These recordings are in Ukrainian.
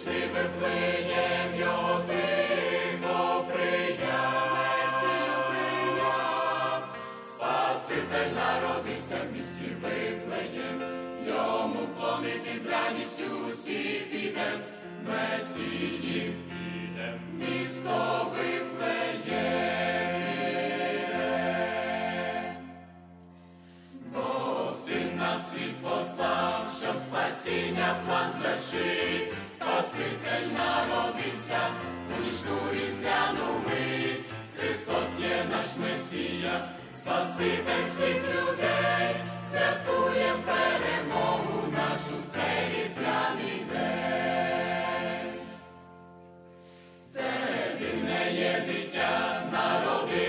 Вічний вифлеєм його тихо прийняв, прийняв, Спаситель народився в місті вифлеєм, йому вклонити з радістю усі підем, Месії підем, місто вифлеєм. Бо син на світ постав, щоб спасіння план зашить. Спаситель народився, у нічну різдвяну мить, Христос є наш Месія, Спаситель всіх людей, святкуєм перемогу нашу в цей різдвяний день. Це вільне є дитя, народилось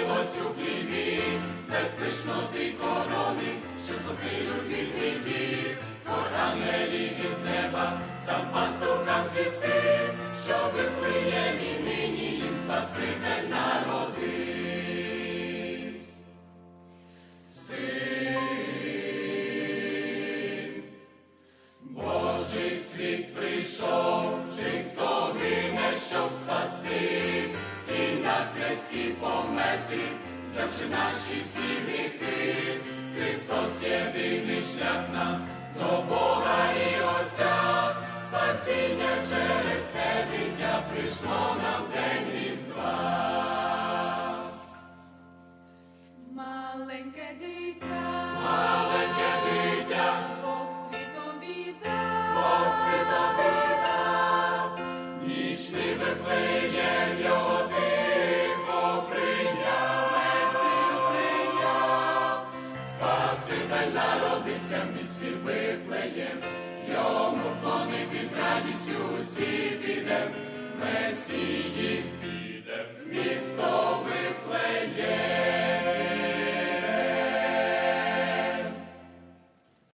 на хресті померти, взявши наші всі гріхи, Христос єдиний шлях нам до Бога і Отця, спасіння через це дитя прийшло нам Спаситель народився в місті Вифлеєм, йому вклонити з радістю усі підем, Месії,